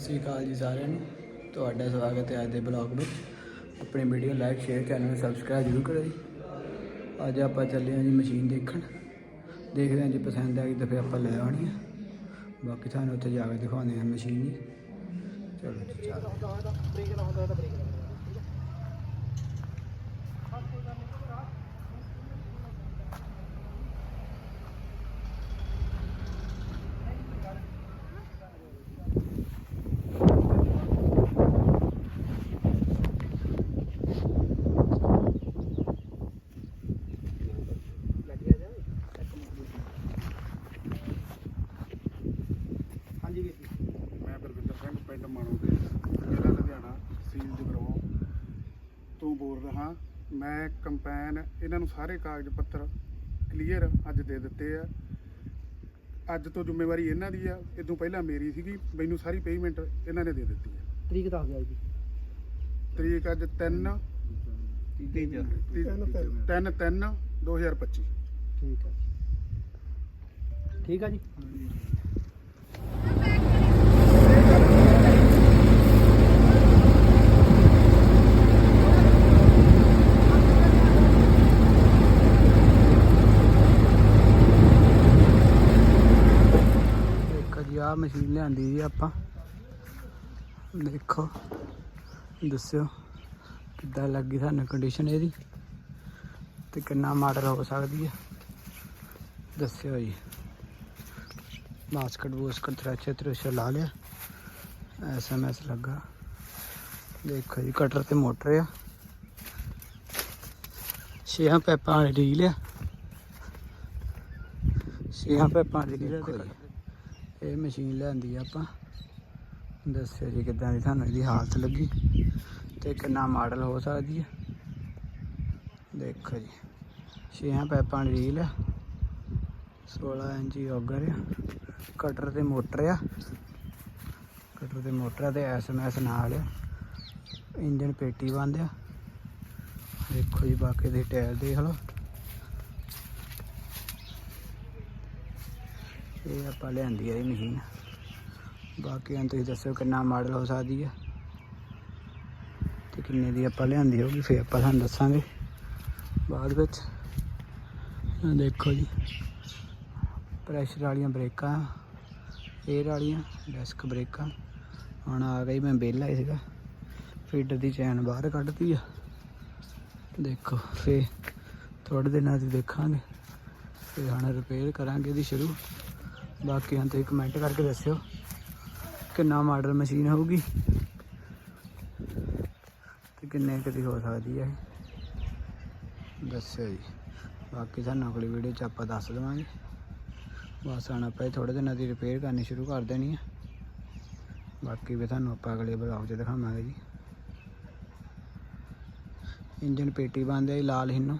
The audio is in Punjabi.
ਸਤਿ ਸ਼੍ਰੀ ਅਕਾਲ ਜੀ ਸਾਰਿਆਂ ਨੂੰ। ਤੁਹਾਡਾ ਸਵਾਗਤ ਹੈ ਅੱਜ ਦੇ ਬਲੌਗ ਵਿੱਚ। ਆਪਣੇ ਵੀਡੀਓ ਲਾਈਕ, ਸ਼ੇਅਰ ਚੈਨਲ ਨੂੰ ਸਬਸਕ੍ਰਾਈਬ ਜ਼ਰੂਰ ਕਰੋ ਜੀ। ਅੱਜ ਆਪਾਂ ਚੱਲੇ ਹਾਂ ਜੀ ਮਸ਼ੀਨ ਦੇਖਣ। ਦੇਖਦੇ ਹਾਂ ਜੀ ਪਸੰਦ ਆ ਗਈ ਤਾਂ ਫਿਰ ਆਪਾਂ ਲੈ ਆਉਣੀ ਆ। ਬਾਕੀ ਤੁਹਾਨੂੰ ਉੱਥੇ ਜਾ ਕੇ ਦਿਖਾਉਂਦੇ ਹਾਂ ਮਸ਼ੀਨ ਜੀ। ਚਲੋ ਜੀ, ਚੱਲੋ। ਪਿੰਡ ਮਾਣੋ ਦੇ ਜ਼ਿਲ੍ਹਾ ਲੁਧਿਆਣਾ ਤਹਿਸੀਲ ਜਗਰਾਉਂ ਤੋਂ ਬੋਲ ਰਿਹਾ। ਮੈਂ ਕੰਪੈਨ ਇਹਨਾਂ ਨੂੰ ਸਾਰੇ ਕਾਗਜ਼ ਪੱਤਰ ਕਲੀਅਰ ਅੱਜ ਦੇ ਦਿੱਤੇ ਆ। ਅੱਜ ਤੋਂ ਜ਼ਿੰਮੇਵਾਰੀ ਇਹਨਾਂ ਦੀ ਆ। ਇਦੋਂ ਪਹਿਲਾਂ ਮੇਰੀ ਸੀਗੀ ਮੈਨੂੰ ਸਾਰੀ ਪੇਮੈਂਟ ਇਹਨਾਂ ਨੇ ਦੇ ਦਿੱਤੀ ਆ। ਤਰੀਕ ਦੱਸ ਦਿਓ ਜੀ ਤਰੀਕ ਅੱਜ 3 3 3 2025 ਠੀਕ ਹੈ ਠੀਕ ਹੈ ਜੀ ਦੇਖੋ ਜੀ ਆਹ ਮਸ਼ੀਨ ਲਿਆਂਦੀ ਜੀ ਆਪਾਂ। ਦੇਖੋ, ਦੱਸਿਓ ਕਿੱਦਾਂ ਲੱਗੀ ਸਾਨੂੰ ਕੰਡੀਸ਼ਨ ਇਹਦੀ ਤੇ ਕਿੰਨਾ ਮਾਡਲ ਹੋ ਸਕਦੀ ਹੈ ਦੱਸਿਓ ਜੀ। ਬਾਸਕਟ ਬੂਸਕਟ ਤਰਾਚੇ ਤਰੁਸ਼ੇ ਲਾ ਲਿਆ। ਐਸਐਮਐਸ ਲੱਗਾ। ਦੇਖੋ ਜੀ ਕਟਰ ਤੇ ਮੋਟਰ ਆ। ਛੇਆਂ ਪੈਪਾਂ ਵਾਲੀ ਡੀਲ ਆ। ਛੇਆਂ ਪੈਪਾਂ ਵਾਲੀ ਡੀਲ ਆ ਇਹ ਮਸ਼ੀਨ ਲਿਆਂਦੀ ਆ ਆਪਾਂ। ਦੱਸਿਓ ਜੀ ਕਿੱਦਾਂ ਦੀ ਤੁਹਾਨੂੰ ਇਹਦੀ ਹਾਲਤ ਲੱਗੀ। ਤੇ ਕਿੰਨਾ ਮਾਡਲ ਹੋ ਸਕਦੀ ਹੈ ਦੇਖੋ ਜੀ ਛੇਆਂ ਪੈਪਾਂ ਦੀ ਰੀਲ ਆ। 16 ਇੰਚੀ ਔਗਰ ਆ। ਕਟਰ ਤੇ ਮੋਟਰ ਆ। ਕਟਰ ਤੇ ਮੋਟਰ ਆ ਤੇ ਐਸਐਮਐਸ ਨਾਲ ਆ। ਇੰਜਨ ਪੇਟੀ ਬੰਦ ਆ। ਦੇਖੋ ਜੀ, ਬਾਕੀ ਦੇ ਟਾਇਰ ਦੇਖ ਲਓ। ਇਹ ਆਪਾਂ ਲਿਆਂਦੀ ਆ ਇਹ ਮਸ਼ੀਨ। ਬਾਕੀ ਹੁਣ ਤੁਸੀਂ ਦੱਸੋ ਕਿੰਨਾ ਮਾਡਲ ਹੋ ਸਕਦੀ ਹੈ ਤੇ ਕਿੰਨੇ ਦੀ ਆਪਾਂ ਲਿਆਂਦੀ ਹੋਊਗੀ, ਫਿਰ ਆਪਾਂ ਤੁਹਾਨੂੰ ਦੱਸਾਂਗੇ। ਬਾਅਦ ਵਿੱਚ ਦੇਖੋ ਜੀ, ਪ੍ਰੈਸ਼ਰ ਵਾਲੀਆਂ ਬ੍ਰੇਕਾਂ 에ਅਰ ਵਾਲੀਆਂ, ਡੈਸਕ ਬ੍ਰੇਕਾਂ। ਹੁਣ ਆ ਗਈ ਮੈਂ ਵਿਹਲਾ ਹੀ ਸੀਗਾ। ਫੀਡਰ ਦੀ ਚੈਨ ਬਾਹਰ ਕੱਢਤੀ ਆ। ਦੇਖੋ ਫੇ ਥੋੜੇ ਦਿਨਾਂ 'ਚ ਦੇਖਾਂਗੇ। ਫਿਰ ਹੁਣ ਰਿਪੇਅਰ ਕਰਾਂਗੇ ਇਹਦੀ ਸ਼ੁਰੂ। ਬਾਕੀ ਹੁਣ ਤੁਸੀਂ ਕਮੈਂਟ ਕਰਕੇ ਦੱਸਿਓ ਕਿੰਨਾ ਮਾਡਲ ਮਸ਼ੀਨ ਹੋਊਗੀ ਤੇ ਕਿੰਨੇ ਕੁ ਦੀ ਹੋ ਸਕਦੀ ਹੈ ਦੱਸਿਓ ਜੀ। ਬਾਕੀ ਸਾਨੂੰ ਅਗਲੀ ਵੀਡੀਓ 'ਚ ਆਪਾਂ ਦੱਸ ਦੇਵਾਂਗੇ। ਬਸ ਹੁਣ ਆਪਾਂ ਥੋੜੇ ਦਿਨਾਂ ਦੀ ਰਿਪੇਅਰ ਕਰਨੀ ਸ਼ੁਰੂ ਕਰ ਦੇਣੀ ਹੈ ਬਾਕੀ ਵੀ ਤੁਹਾਨੂੰ ਆਪਾਂ ਅਗਲੇ ਬਲੌਗ 'ਚ ਦਿਖਾਵਾਂਗੇ ਜੀ। ਇੰਜਨ ਪੇਟੀ ਬੰਦ ਹੈ ਜੀ ਲਾਲ ਹਿੰਨੂ।